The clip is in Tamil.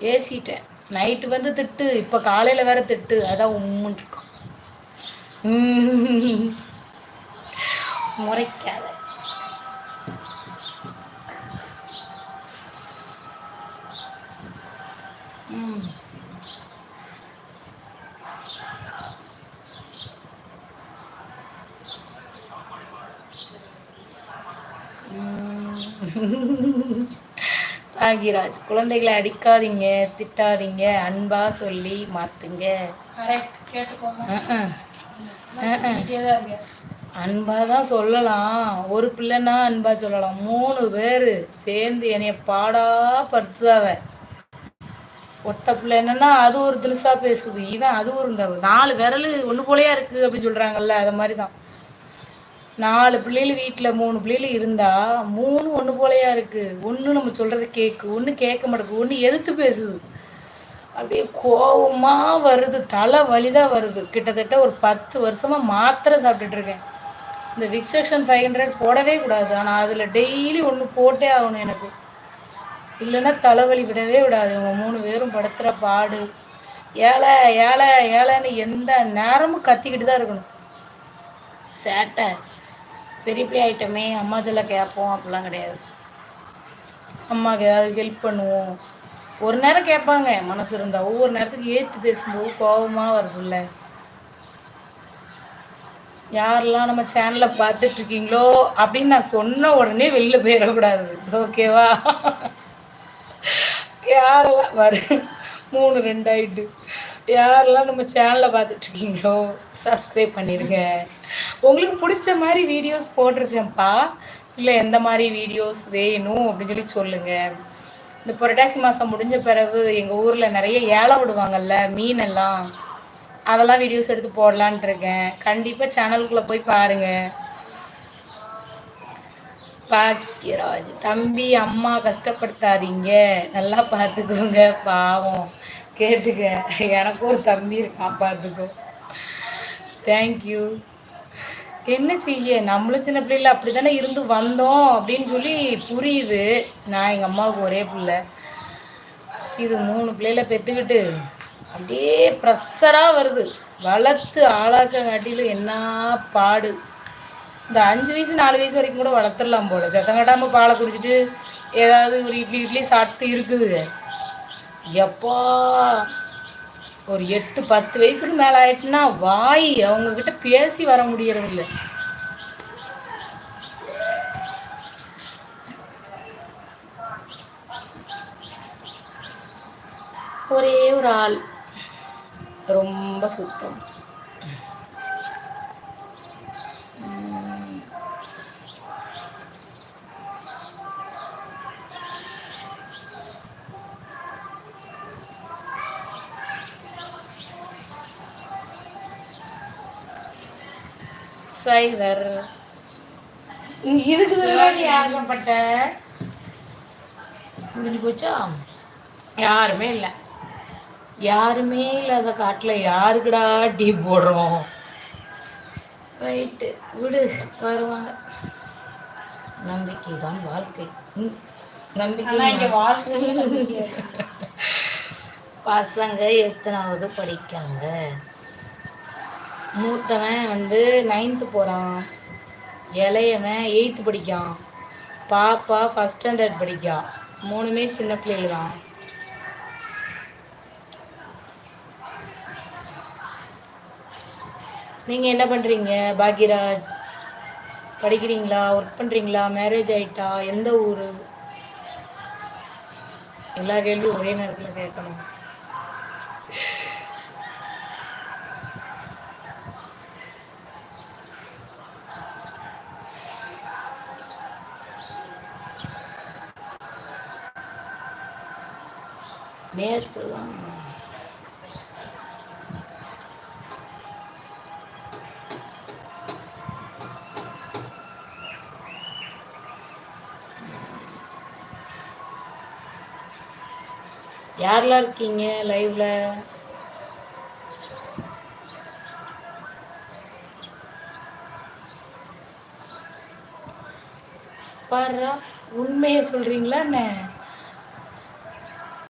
ஏசிட்டேன். நைட்டு வந்து திட்டு இப்போ காலையில் வேற திட்டு அதான் உம்முன்னு இருக்கும். முறைக்காத. ம் பாகிராஜ் குழந்தைகளை அடிக்காதீங்க திட்டாதீங்க அன்பா சொல்லி மாத்துங்க. அன்பா தான் சொல்லலாம். ஒரு பிள்ளைன்னா அன்பா சொல்லலாம். மூணு பேர் சேர்ந்து என்னைய பாடா படுத்துதாவ. ஒட்ட பிள்ளை என்னன்னா அது ஒரு தினுசா பேசுது. இவன் அது ஒரு இந்த நாலு விரல் ஒன்று போலையா இருக்கு அப்படின்னு சொல்றாங்கல்ல அது மாதிரி தான் நாலு பிள்ளைகள் வீட்டில் மூணு பிள்ளைகள் இருந்தால் மூணு ஒன்று போலையா இருக்குது ஒன்று நம்ம சொல்கிறத கேட்கு ஒன்று கேட்க மாட்டேங்குது ஒன்று எதிர்த்து பேசுது. அப்படியே கோபமாக வருது தலை வலி தான் வருது. கிட்டத்தட்ட ஒரு பத்து வருஷமாக மாத்திரை சாப்பிட்டுட்ருக்கேன் இந்த விக்ஸெக்ஷன் ஃபைவ் ஹண்ட்ரட் போடவே கூடாது. ஆனால் அதில் டெய்லி ஒன்று போட்டே ஆகணும் எனக்கு. இல்லைன்னா தலைவலி விடவே விடாது. இவங்க மூணு பேரும் படுத்துகிற பாடு. ஏழை ஏழை ஏழைன்னு எந்த நேரமும் கத்திக்கிட்டு தான் இருக்கணும். சேட்டை. பெரிய பிள்ளை ஐட்டமே அம்மா சொல்ல கேட்போம் அப்படிலாம் கிடையாது. அம்மாவுக்கு ஏதாவது ஹெல்ப் பண்ணுவோம். ஒரு நேரம் கேட்பாங்க மனசு இருந்தால் ஒவ்வொரு நேரத்துக்கு ஏற்று பேசும்போது கோபமாக வருதுல்ல. யாரெல்லாம் நம்ம சேனலை பார்த்துட்ருக்கீங்களோ அப்படின்னு நான் சொன்ன உடனே வெளில போயிடக்கூடாது. ஓகேவா யாரெல்லாம் வரு மூணு ரெண்டாயிட்டு யாரெல்லாம் நம்ம சேனலை பார்த்துட்ருக்கீங்களோ சப்ஸ்கிரைப் பண்ணிடுங்க உங்களுக்கு பிடிச்ச மாதிரி வீடியோஸ் போட்டிருக்கேன்ப்பா. இல்லை எந்த மாதிரி வீடியோஸ் வேணும் அப்படின்னு சொல்லி சொல்லுங்கள் இந்த புரட்டாசி மாதம் முடிஞ்ச பிறகு எங்கள் ஊரில் நிறைய ஏழை விடுவாங்கல்ல மீன் எல்லாம் அதெல்லாம் வீடியோஸ் எடுத்து போடலான் இருக்கேன். கண்டிப்பாக சேனலுக்குள்ளே போய் பாருங்கள் பாக்கியராஜ் தம்பி அம்மா கஷ்டப்படுத்தாதீங்க. நல்லா பார்த்துக்கோங்க பாவம். கேட்டுக்க எனக்கும் ஒரு தம்பி இருக்கான் பார்த்துக்கோ தேங்க்யூ என்ன செய்ய? நம்மளும் சின்ன பிள்ளைல அப்படி தானே இருந்து வந்தோம் அப்படின்னு சொல்லி புரியுது. நான் எங்கள் அம்மாவுக்கு ஒரே பிள்ளை. இது மூணு பிள்ளைல பெற்றுக்கிட்டு அப்படியே ப்ரெஷராக வருது. வளர்த்து ஆளாக்க காட்டிலும் என்ன பாடு. இந்த அஞ்சு வயசு நாலு வயசு வரைக்கும் கூட வளர்த்துடலாம் போல். சத்தம் கட்டாமல் பாலை குடிச்சிட்டு ஏதாவது ஒரு இட்லி இட்லி சாப்பிட்டு இருக்குது. எப்பா ஒரு எட்டு பத்து வயசுக்கு மேலே ஆயிட்டுனா வாய் அவங்கக்கிட்ட பேசி வர முடியறதில்ல. ஒரே ஒரு ஆள். ரொம்ப சுத்தம். சைவர் இதுக்கு நீ ஆசைப்பட்ட? முடிஞ்சு போச்சா? யாருமே இல்லை. யாருமே இல்லாத காட்டில் யாருக்குடா டீ போடுறோம்? ரைட்டு விடு வருவாங்க. நம்பிக்கை தான் வாழ்க்கை நம்பிக்கை வாழ்க்கை பசங்க எத்தனாவது படிக்காங்க? மூத்தவன் வந்து நைன்த்து போகிறான் இளையவன் எயித்து படிக்கான். பாப்பா ஃபஸ்ட் ஸ்டாண்டர்ட் படிக்கா. மூணுமே சின்ன பிள்ளைகள் தான் நீங்கள் என்ன பண்ணுறீங்க பாக்யராஜ் படிக்கிறீங்களா? ஒர்க் பண்ணுறீங்களா மேரேஜ் ஆகிட்டா எந்த ஊர்? எல்லா கேள்வியும் ஒரே நேரத்தில் கேட்கணும். நேற்று தான் யாரெல்லாம் இருக்கீங்க லைவ்ல பாரு உண்மையை சொல்றீங்களா என்ன?